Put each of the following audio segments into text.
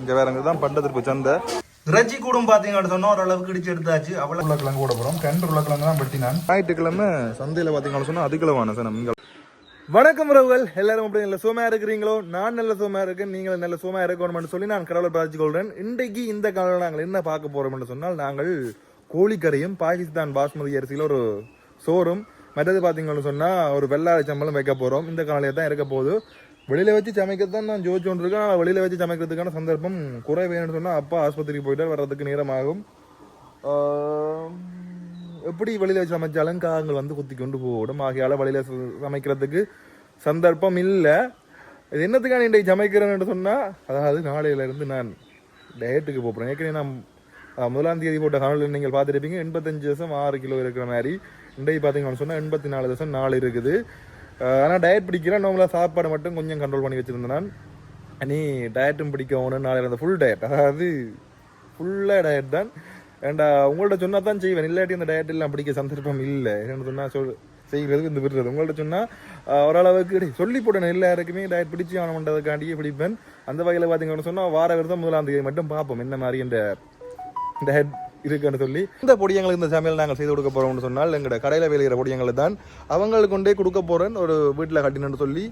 இங்க வேற தான் பண்டத்திற்கு சந்தை. இறைச்சி கூடும் பாத்தீங்கன்னு சொன்னா ஓரளவுக்கு இடிச்சு எடுத்தாச்சு. அவ்வளவு உருளைக்கிழங்கு கூட போறோம் ரெண்டு உருளைக்கிழங்கு தான் நான் ஞாயிற்றுக்கிழமை சந்தையில பாத்தீங்கன்னு சொன்னா அதுக்கிழமான சார் இங்க. வணக்கம் உறவுகள். எல்லாரும் அப்படி நல்ல சுமையா இருக்கிறீங்களோ? நான் நல்ல சுமையா இருக்கேன். நீங்களும் நல்ல சுமையா இருக்கணும்னு சொல்லி நான் கடவுளை பிரார்த்திச்சு கொள்றேன் இன்றைக்கு இந்த காலையில் நாங்கள் என்ன பார்க்க போறோம் என்று சொன்னால் நாங்கள் கோழிக்கறியும் பாகிஸ்தான் பாஸ்மதி அரிசியில் ஒரு சோறும் மற்றது பார்த்தீங்கன்னு சொன்னா ஒரு வெள்ளாரி சம்பளம் வைக்க போறோம். இந்த காலையில தான் இருக்க போகுது. வெளியில் வச்சு சமைக்கிறது தான் நான் ஜோதிச்சு இருக்கேன் ஆனா வச்சு சமைக்கிறதுக்கான சந்தர்ப்பம் குறை வேணும்னு சொன்னால் அப்பா ஆஸ்பத்திரிக்கு போயிட்டு வர்றதுக்கு நேரமாகும். எப்படி வெளியில் வச்சு சமைச்சாலும் காகங்கள் வந்து குத்தி கொண்டு போடும். ஆகையால் வெளியில் சமைக்கிறதுக்கு சந்தர்ப்பம் இல்லை. இது என்னத்துக்கான இன்றைக்கு சமைக்கிறேன்னு சொன்னால் அதாவது நாளையிலேருந்து நான் டயட்டுக்கு போகிறேன் ஏற்கனவே நான் முதலாம் தேதி போட்ட காணொலியில் நீங்கள் பார்த்துருப்பீங்க. எண்பத்தஞ்சு தசம் ஆறு கிலோ இருக்கிற மாதிரி. இன்றைக்கு பார்த்தீங்கன்னு சொன்னால் எண்பத்தி நாலு தசம் நாலு இருக்குது. ஆனால் டயட் பிடிக்கிறேன் நோம்பலாக சாப்பாடு மட்டும் கொஞ்சம் கண்ட்ரோல் பண்ணி வச்சுருந்தேன் நான். நீ டயட்டும் பிடிக்கணும் நாளையில் இருந்த ஃபுல் டயட் அதாவது ஃபுல்லாக டயட் தான். ஏண்டா உங்கள்ட்ட சொன்னால் தான் செய்வேன். இல்லாட்டி இந்த டயட் எல்லாம் பிடிக்க சந்தர்ப்பம் இல்லை. என்னென்னு சொன்னால் சொல் செய்கிறதுக்கு இந்த விடுறது. உங்கள்ட்ட சொன்னால் ஓரளவுக்கு டேய், சொல்லி போட்டேன். எல்லாருக்குமே டயட் பிடிச்சி ஆகணுன்றதுக்காண்டியே பிடிப்பேன். அந்த வகையில் பார்த்தீங்கன்னு சொன்னால் வார விரதம் முதலாம் தேதி மட்டும் பார்ப்போம். என்ன மாதிரி இந்த டயட் இருக்குன்னு சொல்லி இந்த பொடியங்களுக்கு இந்த சமையல் நாங்கள் செய்து கொடுக்க போகிறோம்னு சொன்னால் எங்களோட கடையில் வேலைகிற பொடியங்களை தான். அவங்களுக்கு கொண்டே கொடுக்க போகிறேன் ஒரு வீட்டில் கட்டினு சொல்லி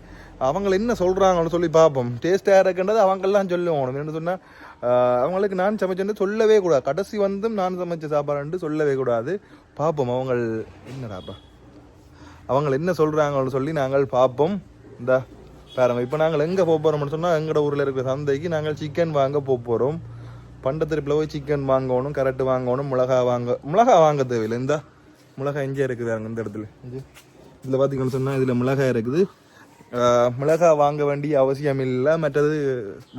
அவங்க என்ன சொல்கிறாங்கன்னு சொல்லி பார்ப்போம். டேஸ்ட்டாக இருக்குன்றது அவங்கெல்லாம் சொல்லுவோம் என்ன சொன்னால் அவங்களுக்கு நான் சமைச்சேன்னு சொல்லவே கூடாது. கடைசி வந்தும் நான் சமைச்ச சாப்பாடுன்ட்டு சொல்லவே கூடாது. பார்ப்போம் அவங்க என்னடாப்பா அவங்க என்ன சொல்கிறாங்கன்னு சொல்லி நாங்கள் பார்ப்போம். இந்த பாருங்க இப்போ நாங்கள் எங்கே போக போகிறோம்னு சொன்னால் எங்களோட ஊரில் இருக்கிற சந்தைக்கு நாங்கள் சிக்கன் வாங்க போக போகிறோம் பண்டத்தில் போய் சிக்கன் வாங்கணும் கரெக்டு வாங்கணும் மிளகா வாங்க மிளகா வாங்க தேவையில்லை. இந்த மிளகா எங்கே இருக்குது அங்கே இந்த இடத்துல. இதில் பார்த்தீங்கன்னு சொன்னால் இதில் மிளகாய் இருக்குது. மிளகா மிளகாய் வாங்க வேண்டிய அவசியம் இல்லை. மற்றது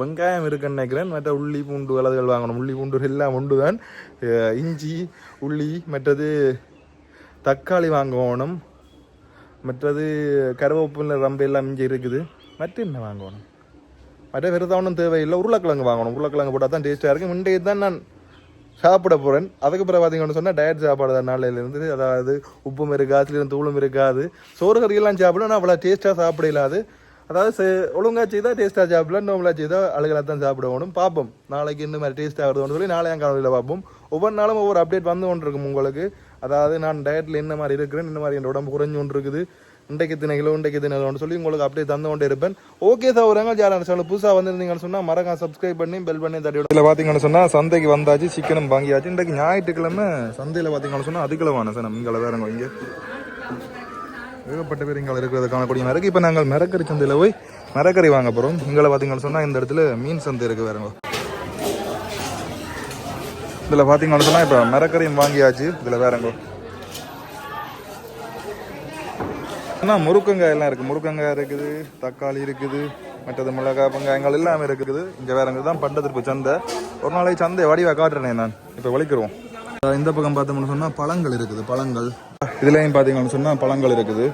வெங்காயம் இருக்குன்னு நினைக்கிறேன். மற்ற உள்ளி பூண்டு வலதுகள் வாங்கணும். உள்ளி பூண்டு எல்லாம் உண்டு தான். இஞ்சி உள்ளி மற்றது தக்காளி வாங்கணும். மற்றது கருவேப்பிலை ரம்பு எல்லாம் இங்கே இருக்குது. மற்ற என்ன வாங்கணும்? மற்ற விரதம் ஒன்றும் தேவையில்லை. உருளைக்கிழங்கு வாங்கணும். உருளைக்கிழங்கு போட்டால் தான் டேஸ்ட்டாக இருக்கும். இன்றைய தான் நான் சாப்பிட போகிறேன் அதுக்கு பிறகு பார்த்தீங்கன்னு சொன்னால் டயட் சாப்பாடு தான். நாளையிலேருந்து அதாவது உப்பும் இருக்காது தூளும் இருக்காது. சோறு கறியெல்லாம் சாப்பிடும் ஆனால் அவ்வளோ டேஸ்ட்டாக சாப்பிட இல்லாது அதாவது செ- ஒழுங்கா செய்தால் டேஸ்ட்டாக சாப்பிடலாம் நோம்பலாக செய்தால் அழுகலாக தான் சாப்பிடணும் பார்ப்போம். நாளைக்கு இந்த மாதிரி டேஸ்ட் ஆகுதுன்னு சொல்லி நாளைய காலையில் பார்ப்போம். ஒவ்வொரு நாளும் ஒவ்வொரு அப்டேட் வந்து கொண்டு இருக்கும் உங்களுக்கு. அதாவது நான் டயட்டில் என்ன மாதிரி இருக்கிறேன் இந்த மாதிரி என் உடம்பு குறைஞ்சு கொண்டு இருக்குது இன்றைக்கு தின கிலோ இன்றைக்கு தின சொல்லி உங்களுக்கு அப்படியே தந்து கொண்டே இருப்பேன். ஓகே சௌரங்க யாரும் சொல்ல. புதுசாக வந்திருந்தீங்கன்னு சொன்னால் மறக்காம சப்ஸ்கிரைப் பண்ணி பெல் பண்ணி தட்டி இதில் பார்த்தீங்கன்னு சொன்னால் சந்தைக்கு வந்தாச்சு சிக்கனும் வாங்கியாச்சு. இன்றைக்கு ஞாயிற்றுக்கிழமை சந்தையில் பார்த்தீங்கன்னு சொன்னால் அதுக்கிழமான சார் இங்கே வேறங்க இங்கே. ஏகப்பட்ட பேர் இங்கே இருக்கிறத காணக்கூடிய மிரக்கு இப்போ நாங்கள் மரக்கறி சந்தையில் போய் மரக்கறி வாங்க போகிறோம் இங்கே பார்த்தீங்கன்னு சொன்னால் இந்த இடத்துல மீன் சந்தை இருக்குது வேறங்க இதில் பார்த்தீங்கன்னு சொன்னால் இப்போ மரக்கறியும் வாங்கியாச்சு. இதில் வேறங்கோ அண்ணா முருக்கங்காய் எல்லாம் இருக்குது முருக்கங்காய் இருக்குது தக்காளி இருக்குது மற்றது மிளகாய் வெங்காயங்கள் எல்லாமே இருக்குது. இங்கே வேறங்க தான் பண்டத்திற்கு சந்தை. ஒரு நாளைக்கு சந்தை வடிவ காட்டுறேனே நான். இப்போ வலிக்கிறோம் இந்த பக்கம் பார்த்தோம்னு சொன்னால் பழங்கள் இருக்குது பழங்கள். இதுலேயும் பார்த்தீங்கன்னு சொன்னால் பழங்கள் இருக்குது.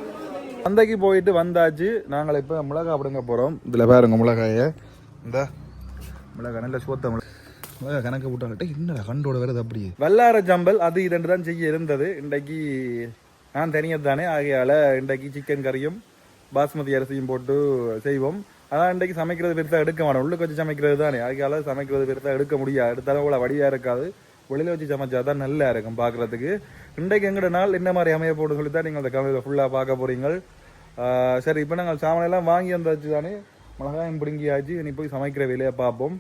சந்தைக்கு போயிட்டு வந்தாச்சு. நாங்கள் இப்போ மிளகாய் அப்படிங்க போகிறோம் இதில் பாருங்க மிளகாயை. இந்த மிளகாய் நல்ல சோத்த மிளகாய் மிளகாய் கணக்கு போட்டாங்கட்ட என்னடா கண்டோட வருது அப்படியே. வெள்ளார ஜம்பல் அது இரண்டு தான் செய்ய இருந்தது. இன்றைக்கு நான் தனியாக தானே. ஆகையால் இன்றைக்கு சிக்கன் கறியும் பாஸ்மதி அரிசியும் போட்டு செய்வோம். ஆனால் இன்றைக்கு சமைக்கிறது பெருசாக எடுக்க மாட்டோம். உள்ளுக்கு வச்சு சமைக்கிறது தானே. ஆகையால் சமைக்கிறது பெருசாக எடுக்க முடியாது. எடுத்தாலும் அவ்வளோ வடியாக இருக்காது. வெளியில் வச்சு சமைச்சா தான் நல்லா இருக்கும் பார்க்குறதுக்கு இன்றைக்கு எங்கட நாள் என்ன மாதிரி அமைய போட்டு சொல்லி தான் நீங்கள் அந்த கமையில் ஃபுல்லாக பார்க்க போகிறீங்க சரி இப்போ நாங்கள் சாமானெல்லாம் வாங்கி வந்தாச்சு தானே. மிளகாயம் பிடுங்கியாச்சு. இனி போய் சமைக்கிற வேலையை பார்ப்போம்.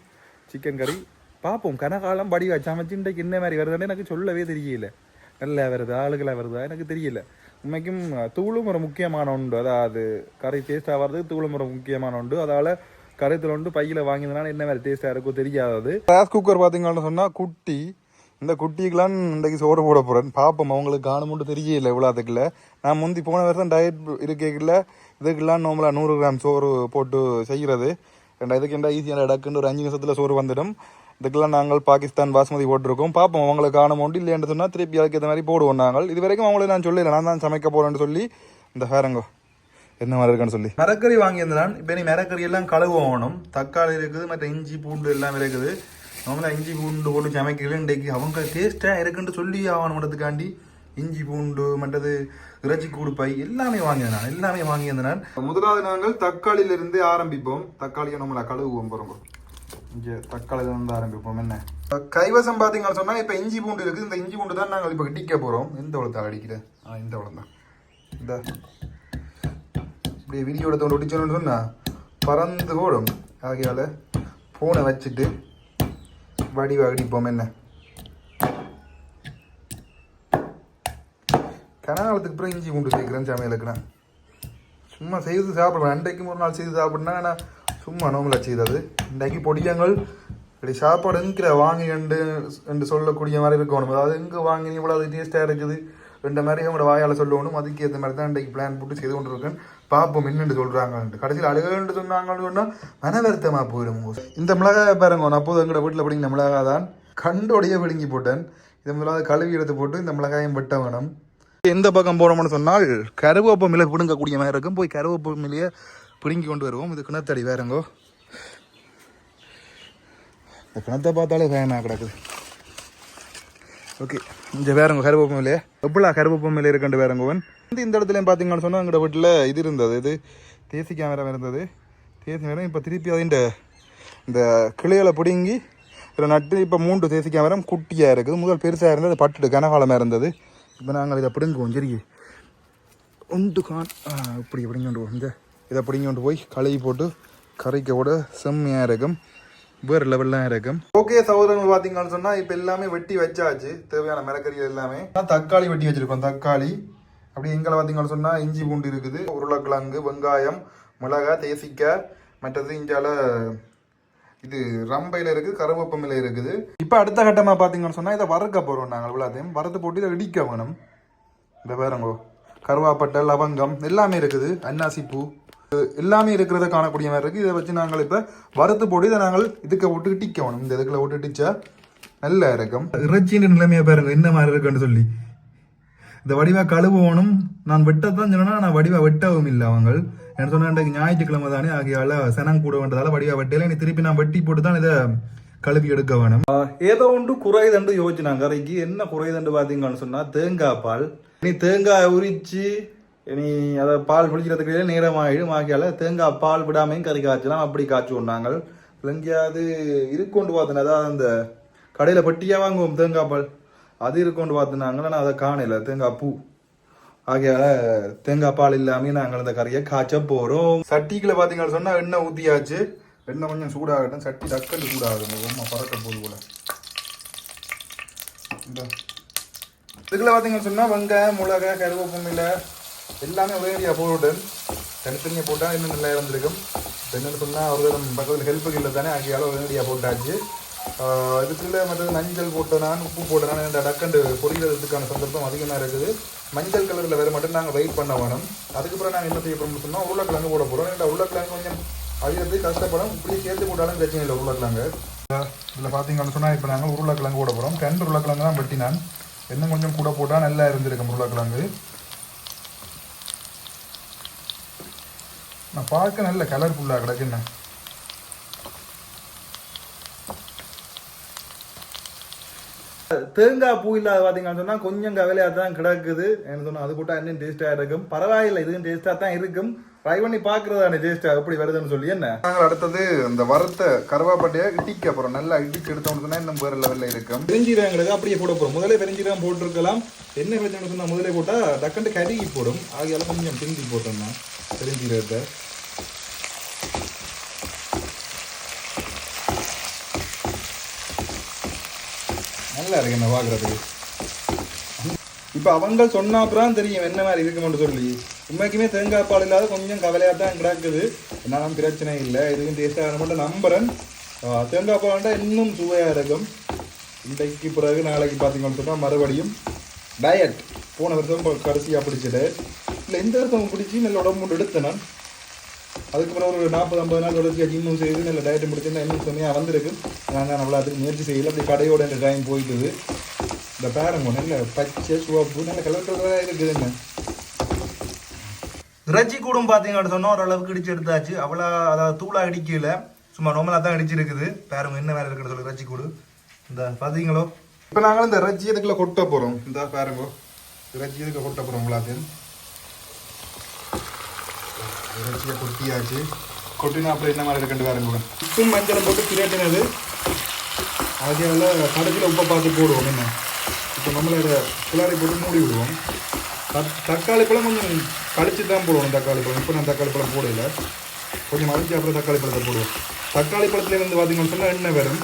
சிக்கன் கறி பார்ப்போம். கனகாலம் படி வச்சு சமைச்சு இன்றைக்கு என்ன மாதிரி வருதுன்னு எனக்கு சொல்லவே தெரியல. நல்லா வருது ஆளுகளா வருதா எனக்கு தெரியல. உண்மைக்கும் தூளும் ஒரு முக்கியமான உண்டு. அதாவது கறி டேஸ்ட்டாக வர்றதுக்கு தூளும் ஒரு முக்கியமான உண்டு. அதால் கருத்தில் உண்டு பையில் வாங்கினதுனால என்ன மாதிரி டேஸ்ட்டாக இருக்கோ தெரியாதது. ரைஸ் குக்கர் பார்த்தீங்கன்னு சொன்னால் குட்டி இந்த குட்டிக்கெலாம் இன்றைக்கு சோறு போட போகிறேன் பார்ப்போம் அவங்களுக்கு காணுமுண்டு தெரியல இவ்வளோத்துக்குல நான் முந்தி போன வருஷம் டயட் இருக்கல இதுக்கெல்லாம் நோம்பலாக நூறு கிராம் சோறு போட்டு செய்கிறது ரெண்டா இதுக்கு என்ன ஈஸியான இடக்குன்னு ஒரு அஞ்சு நிமிஷத்தில் சோறு வந்துடும். இதுக்கெல்லாம் நாங்கள் பாகிஸ்தான் பாஸ்மதி போட்டிருக்கோம். பார்ப்போம் அவங்களுக்கு காண அமௌண்ட் இல்லைன்னு சொன்னால் திருப்பி அதுக்கு ஏற்ற மாதிரி போடுவோம் நாங்கள். இது வரைக்கும் அவங்களுக்கு நான் சொல்லல. நான் தான் சமைக்க போறேன்னு சொல்லி இந்த ஹேரங்கோ என்ன மாதிரி இருக்கான்னு சொல்லி. மரக்கறி வாங்கியிருந்தான் இப்போ நீ மரக்கறி எல்லாம் கழுவணும் தக்காளி இருக்குது மற்ற இஞ்சி பூண்டு எல்லாம் இருக்குது. நம்மளா இஞ்சி பூண்டு போட்டு இன்றைக்கு அவங்க டேஸ்ட்டாக இருக்குன்னு சொல்லி ஆகணுன்றதுக்காண்டி இஞ்சி பூண்டு மற்றது இறைச்சி கூடு பை எல்லாமே வாங்கியிருந்தான் எல்லாமே வாங்கியிருந்தான் முதலாவது நாங்கள் தக்காளியிலிருந்து ஆரம்பிப்போம். தக்காளியை நம்மளை கழுவுவோம் பாருங்க. இங்கே தக்காளி வந்து ஆரம்பிப்போம். என்ன? கைவசம் பார்த்தீங்கன்னு சொன்னால் இப்போ இஞ்சி பூண்டு இருக்குது. இந்த இஞ்சி பூண்டு தான் நாங்கள் இப்போ டிக்க போகிறோம் எந்த உளத்தை அடிக்கிறேன்? ஆ இந்த உளம் தான் இந்த. இப்படியே விடியோட தோண்டு ஒடிச்சோன்னு சொன்னால் பறந்து ஓடும். ஆகையால் ஃபோனை வச்சுட்டு வடிவ அடிப்போம் என்ன? கனகாலத்துக்கு அப்புறம் இஞ்சி பூண்டு சேர்க்குறேன் சமையலுக்கு சும்மா செய்து சாப்பிடுவேன் அண்டைக்கும் ஒரு நாள் செய்து சாப்பிட்னா ஆனால் சும்மா நோம்பல செய்தது இன்றைக்கு பொடியங்கள் இப்படி சாப்பாடு எங்கிற வாங்கி என்று என்று சொல்லக்கூடிய மாதிரி இருக்கணும். அதாவது எங்கே வாங்கி இவ்வளோ அது டேஸ்ட்டாக இருக்குது. ரெண்டு மாதிரி அவங்களோட வாயால் சொல்லணும். அதுக்கு ஏற்ற மாதிரி தான் இன்றைக்கு பிளான் போட்டு செய்து கொண்டு இருக்கேன் பார்ப்போம் என்னென்று சொல்கிறாங்கன்ட்டு கடைசியில் அழுகன்ட்டு சொன்னாங்கன்னு சொன்னால் மனவருத்தமாக போயிடும். இந்த மிளகாய் பாருங்க. நான் அப்போது எங்களோட வீட்டில் பிடிங்கின மிளகாய் தான் கண்டோடைய பிடுங்கி போட்டேன். இதை முதலாவது கழுவி எடுத்து போட்டு இந்த மிளகாயும் வெட்ட வேணும் எந்த பக்கம் போனோம்னு சொன்னால் கருவேப்பமில பிடுங்கக்கூடிய மாதிரி இருக்கும். போய் கருவேப்பமிலையை பிடுங்கி கொண்டு வருவோம். இது கிணத்தடி வேறங்கோ இந்த கிணத்தை பார்த்தாலே வேணா கிடக்குது. ஓகே இந்த வேறங்க கருவேப்ப மிலையே? எவ்வளோ கருவேப்ப இல்லை இருக்குண்டு வேறங்கோவன் வந்து இந்த இடத்துலையும் பார்த்தீங்கன்னு சொன்னால் எங்களோட வீட்டில் இது இருந்தது. இது தேசி கேமரா இருந்தது. தேசி கேமரா இப்போ திருப்பி அதிண்ட இந்த கிளைகளை பிடுங்கி இதில் நட்டு இப்போ மூன்று தேசி கேமரா குட்டியாக இருக்குது. முதல் பெருசாக இருந்தது அது பட்டுட்டு கனகாலமாக இருந்தது. இப்போ நாங்கள் இதை பிடுங்குவோம் சரி உண்டு கான் இப்படி பிடுங்கி கொண்டு போவோம் இந்த. இதை பிடிங்கி கொண்டு போய் கழுவி போட்டு கறிக்க கூட செம்மையாக இருக்கும் வேறு லெவல்லாம் இருக்கும் ஓகே சகோதரங்கள் பார்த்தீங்கன்னு சொன்னால் இப்போ எல்லாமே வெட்டி வச்சாச்சு. தேவையான மரக்கறி எல்லாமே. தக்காளி வெட்டி வச்சுருக்கோம் தக்காளி. அப்படி எங்களை பார்த்தீங்கன்னு சொன்னால் இஞ்சி பூண்டு இருக்குது உருளைக்கிழங்கு வெங்காயம் மிளகாய் தேசிக்காய் மற்றது இஞ்சால இது ரம்பையில் இருக்குது கருவேப்பமில இருக்குது. இப்போ அடுத்த கட்டமாக பார்த்தீங்கன்னு சொன்னால் இதை வறுக்க போகிறோம் நாங்கள் எல்லாத்தையும். வறுத்து போட்டு இதை இடிக்க வேணும். இந்த பாருங்கோ கருவாப்பட்டை லவங்கம் எல்லாமே இருக்குது. அன்னாசி பூ எல்லாமே இருக்கிறத காணக்கூடிய மாதிரி இருக்குது இதை வச்சு நாங்கள் இப்போ வறுத்து போட்டு இதை நாங்கள் இதுக்கு போட்டு இட்டிக்க வேணும் இந்த இதுக்குள்ள போட்டு இட்டிச்சா நல்லா இருக்கும். இறைச்சியின் நிலைமையை பாருங்க. என்ன மாதிரி இருக்குன்னு சொல்லி. இந்த வடிவா கழுவணும். நான் வெட்டத்தான் சொன்னா நான் வடிவா வெட்டவும் இல்லை அவங்க என்ன சொன்னா ஞாயிற்றுக்கிழமை தானே ஆகியால சனம் கூட வேண்டதால வடிவா வெட்டையில நீ திருப்பி நான் வெட்டி போட்டு தான் இதை கழுவி எடுக்க வேணும். ஏதோ ஒன்று குறைதண்டு யோசிச்சு கரைக்கு என்ன குறைதண்டு பார்த்தீங்கன்னு சொன்னா தேங்காய் பால். நீ தேங்காய் உரிச்சு நீ அதை பால் குளிக்கிறதுக்கு நேரம் ஆகிடும் ஆகியால தேங்காய் பால் விடாமையும் கறி காய்ச்சலாம். அப்படி காய்ச்சி நாங்கள். எங்கேயாவது இருக்கொண்டு பார்த்தேன் அதாவது அந்த கடையில் பட்டியாக வாங்குவோம் தேங்காய் பால். அது இருக்கொண்டு பார்த்துனாங்க ஆனால் அதை காணல. தேங்காய் பூ. ஆகையால தேங்காய் பால் இல்லாமல் நாங்கள் அந்த கறியை காய்ச்ச போகிறோம் சட்டிக்கில் பாத்தீங்கன்னு சொன்னால் எண்ணெய் ஊற்றியாச்சு எண்ணெய் கொஞ்சம் சூடாகட்டும். சட்டி டக்கண்டு சூடாகட்டும். ரொம்ப பறக்க போது போல. இந்த. இதுக்குள்ள பார்த்தீங்கன்னு சொன்னால் வெங்காயம் மிளகாய் கருவேப்பமில்லை எல்லாமே உதவியா போட்டுட்டேன் தனித்தனியாக போட்டால் இன்னும் நல்லா இருந்திருக்கும் இப்ப சொன்னால் சொன்னா ஒரு பக்கத்தில் ஹெல்ப்புக்கு இல்லை தானே ஆகியால உடனடியாக போட்டாச்சு. ஆஹ் இதுக்குள்ள மற்றது மஞ்சள் போட்ட நான் உப்பு போட்ட நான் இந்த டக்கண்டு பொரிகிறதுக்கான சந்தர்ப்பம் அதிகமாக இருக்குது. மஞ்சள் கலரில் வேறு மட்டும் நாங்கள் வெயிட் பண்ண வேணும். அதுக்கப்புறம் நாங்கள் என்ன செய்ய போகிறோம்னு சொன்னால் உருளைக்கிழங்கு போட போகிறோம் இல்லை உருளைக்கிழங்கு கொஞ்சம் அழியறது கஷ்டப்படும். இப்படியே சேர்த்து போட்டாலும் பிரச்சனை இல்லை உருளைக்கிழங்கு. இதில் பார்த்தீங்கன்னு சொன்னால் இப்போ நாங்கள் உருளைக்கிழங்கு போட போகிறோம் ரெண்டு உருளைக்கிழங்கு தான் வெட்டி நான் இன்னும் கொஞ்சம் கூட போட்டால் நல்லா இருந்திருக்கும் உருளைக்கிழங்கு. நான் பார்க்க நல்ல கலர்ஃபுல்லாக கிடக்குண்ணே தேங்காய் பூ இல்லாத பார்த்தீங்கன்னு சொன்னால் கொஞ்சம் கவலையாக தான் கிடக்குது. என்ன சொன்னால் அது போட்டால் இன்னும் டேஸ்ட்டாக இருக்கும். பரவாயில்லை இதுவும் டேஸ்ட்டாக தான் இருக்கும். ட்ரை பண்ணி பார்க்குறதானே டேஸ்ட்டாக எப்படி வருதுன்னு சொல்லி என்ன? நாங்கள் அடுத்தது இந்த வறுத்த கருவாப்பட்டையை இடிக்க போகிறோம் நல்லா இடிச்சு எடுத்தோம்னு இன்னும் வேறு லெவலில் இருக்கும். பெருஞ்சீரகங்களுக்கு அப்படியே போட போகிறோம் முதலே பெருஞ்சீரகம் போட்டிருக்கலாம். என்ன பிரச்சனை சொன்னால் முதலே போட்டால் டக்குன்னு கருகி போடும். ஆகியால கொஞ்சம் பிந்தி போட்டோம்னா பெருஞ்சீரகத்தை. நல்லா இருக்கு என்ன பார்க்குறதுக்கு இப்போ அவங்க சொன்ன அப்புறம் தெரியும் என்ன மாதிரி இருக்குமென்று சொல்லி. உண்மைக்குமே தேங்காய் பால் இல்லாத கொஞ்சம் கவலையாக தான் கிடக்குது. என்னாலும் பிரச்சனை இல்லை. இதுக்கும் டேஸ்ட்டாக மட்டும் நம்புறேன். ஆ, தேங்காய் பால்ண்டா இன்னும் சுவையாக இருக்கும். இன்றைக்கு பிறகு நாளைக்கு பார்த்தீங்கன்னு சொன்னால் மறுபடியும் டயட் போன வருஷம் கடைசியாக பிடிச்சது. இல்லை இந்த வருஷம் பிடிச்சி நல்ல உடம்பு எடுத்தேன் நான். அதுக்கப்புறம் ஒரு நாற்பது ஐம்பது நாள் தொடர்ச்சியாக ஜிம்மும் செய்து நல்ல டயட்டும் பிடிச்சிருந்தா இன்னும் செம்மையாக வந்திருக்கு. தான் அவ்வளோ அதுக்கு முயற்சி செய்யல. அப்படி கடையோட இந்த டைம் போயிட்டுது. இந்த பாருங்க நல்ல பச்சை சிவப்பு நல்ல கலர் கலராக இருக்குதுங்க. இறைச்சி கூடும் பார்த்தீங்கன்னு சொன்னால் ஓரளவுக்கு இடிச்சு எடுத்தாச்சு. அவ்வளோ அதாவது தூளாக இடிக்கல. சும்மா நார்மலாக தான் இடிச்சிருக்குது. பாருங்க என்ன வேலை இருக்குன்னு சொல்லி இறைச்சி கூடு. இந்த பார்த்தீங்களோ இப்போ நாங்கள் இந்த இறைச்சி இதுக்குள்ள கொட்ட போகிறோம் இந்த பாருங்க. இறைச்சி இதுக்கு கொட்ட போகிறோம் எல்லாத்தையும். இறைச்சியை கொட்டியாச்சு. கொட்டினா அப்புறம் என்ன மாதிரி இருக்குன்னு வேற உப்பும் மஞ்சளும் போட்டு பிரட்டினது அதில் கடைசியில் உப்பை பார்த்து போடுவோம் என்ன. இப்போ நம்மளோட கிளாரி போட்டு மூடி விடுவோம். தக்- தக்காளி பழம் கொஞ்சம் கழிச்சு தான் போடுவோம் தக்காளி பழம். இப்போ நான் தக்காளி பழம் போடல. கொஞ்சம் அரிஞ்சு அப்புறம் தக்காளி பழத்தை போடுவோம். தக்காளி பழத்துல இருந்து பார்த்தீங்கன்னு சொன்னால் எண்ணெய் வரும்.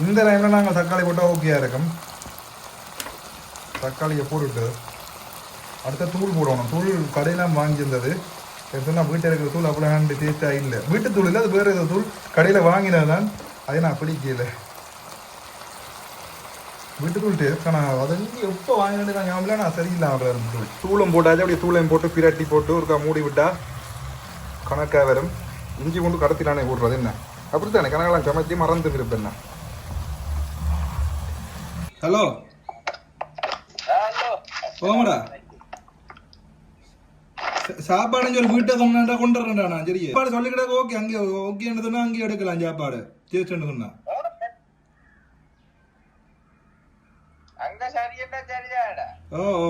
இந்த டைமில் நாங்கள் தக்காளி போட்டால் ஓகேயா இருக்கும். தக்காளியை போட்டுட்டு அடுத்த தூள் போடணும். தூள் கடையில் வாங்கியிருந்தது. எடுத்தோன்னா வீட்டில் இருக்கிற தூள் அவ்வளோ ஹேண்டு டேஸ்ட்டாக இல்லை. வீட்டு தூள் இல்லை அது வேறு ஏதோ தூள். கடையில் வாங்கினா தான் அதை நான் பிடிக்கல. வீட்டு தூள் டேஸ்ட் ஆனால் அது எப்போ வாங்கினது நான் ஞாபகம் நான் சரியில்லை அவ்வளோ தூள். தூளும் போட்டாச்சு அப்படியே தூளையும் போட்டு பிரட்டி போட்டு ஒருக்கா மூடி விட்டா கணக்காக வரும். இஞ்சி கொண்டு கடத்திலானே போடுறது என்ன? அப்படித்தானே? கணக்கெல்லாம் சமைச்சு மறந்து இருப்பேன் ஹலோ. போங்கடா. சாப்பாடு சொல்லி வீட்டை சொன்னா கொண்டு வரேன்டா சரி சாப்பாடு சொல்லிக்கிட்ட ஓகே அங்கே ஓகேன்னு சொன்னா அங்கேயே எடுக்கலாம் சாப்பாடு. டேஸ்ட்னு சொன்னா. அங்க ஓ ஓ.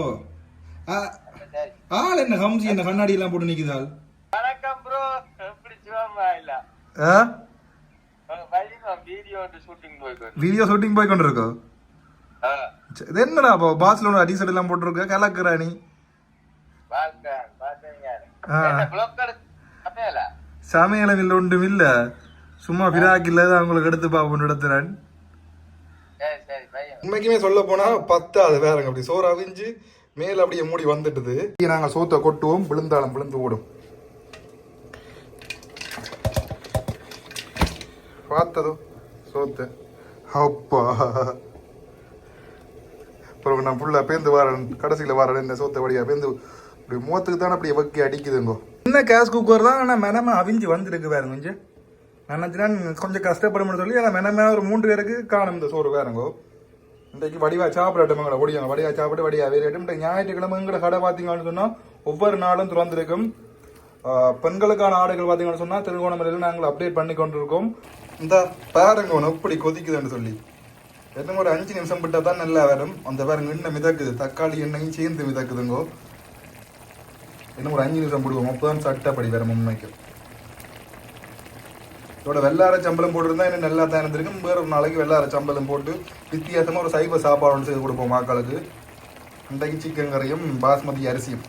ஆள் என்ன ஹம்சி என்ன கண்ணாடி எல்லாம் போட்டு நிக்குதாள்? வணக்கம் ப்ரோ எப்படி இல்ல வீடியோ ஷூட்டிங் போய்க்கோ வீடியோ ஷூட்டிங் போய் கொண்டு இருக்கோ? என்னடா இப்போ பாஸ்ல ஒன்று அடிசட் எல்லாம் போட்டிருக்க? கலக்குறா சமையலவில் ஒன்றும் இல்ல. சும்மா பிராக் இல்லாத அவங்களுக்கு எடுத்து பாப்போம் பையன். உண்மைக்குமே சொல்ல போனா பத்தாது வேறங்க அப்படி சோறு அவிஞ்சு மேல அப்படியே மூடி வந்துட்டுது. நாங்க சோத்தை கொட்டுவோம் விழுந்தாலும் விழுந்து ஓடும். பார்த்ததோ சோத்து. அப்பா. அப்புறம் நான் ஃபுல்லாக பேந்து வரேன் கடைசியில் வரேன் இந்த சோத்தை வழியாக பேந்து இப்படி மூத்துக்கு தானே அப்படி எவக்கி அடிக்குதுங்கோ. என்ன கேஸ் குக்கர் தான் ஆனால் மெனமே அவிஞ்சு வந்துருக்கு வேறு கொஞ்சம் நினச்சினா கொஞ்சம் கஷ்டப்படும்னு சொல்லி ஆனால் மெனமே ஒரு மூன்று பேருக்கு காணும் இந்த சோறு வேறங்கோ இன்றைக்கு வடிவா சாப்பிடட்டுமங்களா ஒடியாங்க. வடிவா சாப்பிட்டு வடிவா வேறு ஞாயிற்றுக்கிழமைங்கிற கடை பார்த்தீங்கன்னு சொன்னால் ஒவ்வொரு நாளும் திறந்திருக்கும். பெண்களுக்கான ஆடைகள் பார்த்தீங்கன்னு சொன்னால் திருகோணமலையில் நாங்கள் அப்டேட் பண்ணி கொண்டிருக்கோம். இந்த பாருங்க ஒன்று எப்படி கொதிக்குதுன்னு சொல்லி. என்ன ஒரு அஞ்சு நிமிஷம் விட்டால் தான் நல்லா வரும். அந்த பாருங்க இன்னும் மிதக்குது. தக்காளி எண்ணெயும் சேர்ந்து மிதக்குதுங்கோ. இன்னும் ஒரு அஞ்சு நிமிஷம் போடுவோம் சட்டை அப்படி வேற உண்மைக்கு இதோட வெள்ளார சம்பளம் போட்டிருந்தா இன்னும் நல்லா தான் இருந்திருக்கும். வேற ஒரு நாளைக்கு வெள்ளார சம்பளம் போட்டு வித்தியாசமா ஒரு சைவ சாப்பாடு ஒன்று செய்து கொடுப்போம் மக்களுக்கு. இன்றைக்கு சிக்கன் கறியும் பாஸ்மதி அரிசியும்.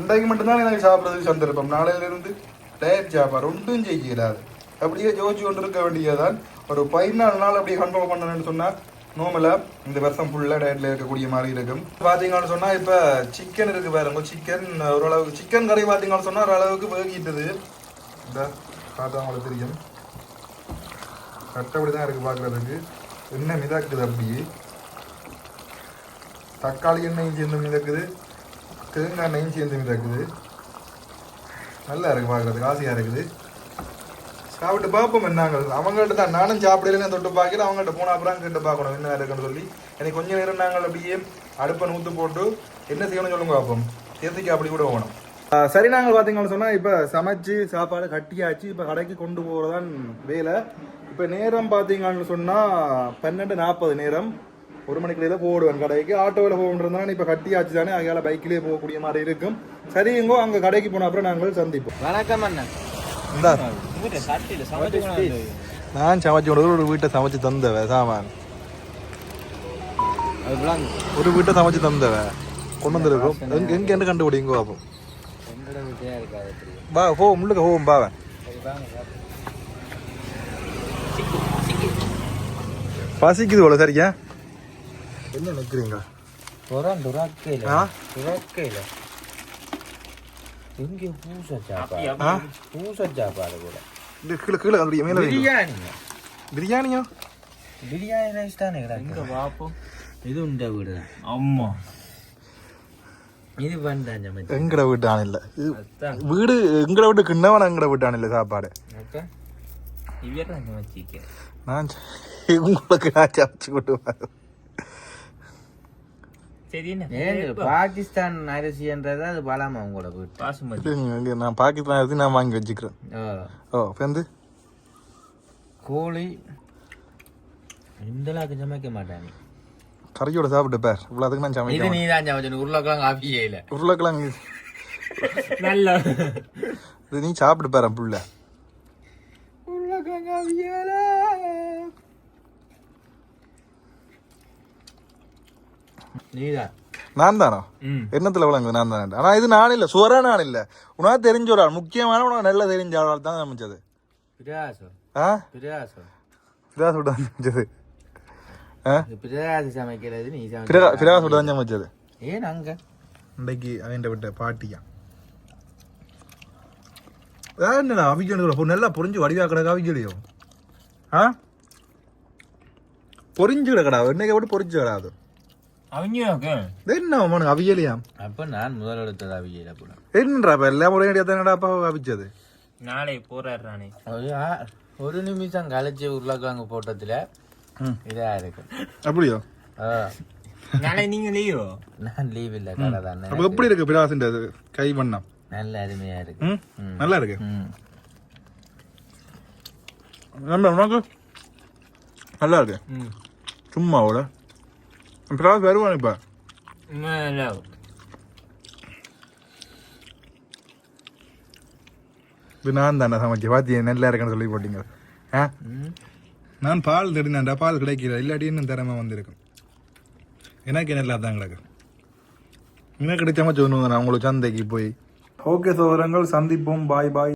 இன்றைக்கு மட்டும்தான் எனக்கு சாப்பிட்றதுக்கு சந்தர்ப்பம். நாளையில இருந்து டயட் சாப்பாடு ஒன்றும் செய்யலாது அப்படியே ஜோதிச்சு கொண்டு இருக்க வேண்டியதான் ஒரு பதினாலு நாள் அப்படியே கண்ட்ரோல் பண்ணணும்னு சொன்னா நோமலா இந்த வருஷம் ஃபுல்லாக டயட்ல இருக்கக்கூடிய மாதிரி இருக்கும். பார்த்தீங்கன்னு சொன்னால் இப்போ சிக்கன் இருக்கு பாருங்க சிக்கன் ஓரளவுக்கு சிக்கன் கறி பார்த்தீங்கன்னு சொன்னால் ஓரளவுக்கு வேகிட்டது. இந்த பார்த்தா உங்களுக்கு தெரியும். கட்டப்படி தான் இருக்குது பார்க்குறதுக்கு எண்ணெய் மிதக்குது அப்படியே. தக்காளி எண்ணெயும் சேர்ந்து மிதக்குது. தேங்காய் எண்ணெயும் சேர்ந்து மிதக்குது. நல்லா இருக்குது பார்க்குறதுக்கு ஆசையாக இருக்குது. சாப்பிட்டு பார்ப்போம் என்னங்க அவங்கள்ட்ட தான் நானும் சாப்பிடலன்னு தொட்டு பார்க்கல அவங்கள்ட்ட போன அப்புறம் கேட்டு பார்க்கணும் என்ன இருக்குன்னு சொல்லி. எனக்கு கொஞ்சம் நேரம் நாங்கள் அப்படியே அடுப்பை நூத்து போட்டு என்ன செய்யணும்னு சொல்லுங்க பார்ப்போம். சேர்த்துக்கு அப்படி கூட போகணும். சரி நாங்கள் பார்த்தீங்கன்னு சொன்னால் இப்போ சமைச்சு சாப்பாடு கட்டியாச்சு. இப்போ கடைக்கு கொண்டு போகிறதான் வேலை. இப்போ நேரம் பார்த்தீங்கன்னு சொன்னால் பன்னெண்டு நாற்பது நேரம். ஒரு மணிக்குள்ளே போடுவேன் கடைக்கு. ஆட்டோவில் போகணுன்றதுனால இப்போ கட்டியாச்சு தானே அதால் பைக்கிலே போகக்கூடிய மாதிரி இருக்கும். சரிங்கோ அங்கே கடைக்கு போன அப்புறம் நாங்கள் சந்திப்போம். வணக்கம் அண்ணன். கொண்டு ஒரு வீட்டை சமைச்சு தந்தவ சாமான் அது பிளாங் ஒரு வீட்டை சமைச்சு தந்தவ கொண்டு வந்திருக்கோம் எங்க எங்க என்ன எங்கட வீட்டே இருக்காது பா போ முள்ளுக்கு போவோம் பாவன் பசிக்குது போல சரியா என்ன நிக்கிறீங்க இங்க பூச சாப்பாடு ஆ? பூச சாப்பாடு கூட இந்த கீழே கீழே அப்படியே மேலே. பிரியாணி பிரியாணியா பிரியாணி ரைஸ் தானே கிடக்கு பாப்போம் இது உண்ட வீடு தான் அம்மா இது எங்கட வீடு எங்கட வீட்டு கிண்ணவன் எங்கட ஆணில்ல சாப்பாடு அக்கா இவர் தான் சமைச்சிக்க நான் ச- உங்களுக்கு நான் சமைச்சு கொண்டு வரேன். பாகிஸ்தான் அரிசின்றது அது பலாமா உங்களோட வீட்டு? பாசுமதி. நான் பாக்கித்தான் எடுத்து நான் வாங்கி வச்சுக்கிறேன். ஓ. வந்து கோழி. இந்த அளவுக்கு சமைக்க மாட்டாங்க. கறியோட சாப்பிட்டு பேர். இவ்வளோதுக்கு நான் இது சமைக்கிறேன் நீ தான் உருளைக்கிழங்கு ஆப்பியே இல்ல. உருளைக்கிழங்கு. நல்ல. இது நீ சாப்பிட்டு பாரு புள்ள. உருளைக்கிழங்கு நான் தானோ எண்ணத்துல விளங்குது நான் தானே ஆனா இது நான் இல்ல சுவரா நான் இல்ல. உனக்கு தெரிஞ்ச ஒரு ஆள் முக்கியமான உனக்கு நல்லா தெரிஞ்ச ஆள் தான் அமைச்சது தான் அமைச்சது சமைக்கிறது நீ விட்டு தான் அமைச்சது ஏன் அங்க? இன்றைக்கு அவன் விட்ட பாட்டியா? வேற என்னடா அவிஜல் நல்லா பொறிஞ்சு வடிவா கிடக்கா ஆ? பொறிஞ்சு கிடக்கடா என்னைக்கு விட்டு பொறிஞ்சு கிடாது என்ன அவனுக்கு அவியலியா? அப்ப நான் முதல் எடுத்தது அவியல கூட என்னடா எல்லா முறையும் கிடையாது என்னடா அப்பா அவிச்சது? நாளை போறாரு ஒரு நிமிஷம் கழிச்சு உருளைக்கிழங்கு போட்டதுல ம். இதா இருக்கு. அப்படியோ? ஆ, நாளை நீங்க லீவோ? நான் லீவ் இல்ல கடை தானே அப்ப எப்படி இருக்கு பிரகாசின் கை வண்ணம். நல்ல அருமையா இருக்கு. நல்லா இருக்கு? ம். நல்லா உனக்கு? நல்லா இருக்கு? ம். சும்மா விட பிரகாஷ் வருவான் இப்ப இது நான் தானே சமைச்சு பாத்தியா நல்லா இருக்குன்னு சொல்லி போட்டீங்க ஆ. நான் பால் தேடினேன்டா பால் கிடைக்கல இல்லாட்டி இன்னும் திறமை வந்திருக்கும் எனக்கு நல்லா தான் கிடக்கு எனக்கு கிடைச்சாம சொல்லணும் நான் உங்களுக்கு சந்தைக்கு போய் ஓகே சோதரங்கள் சந்திப்போம் பாய் பாய்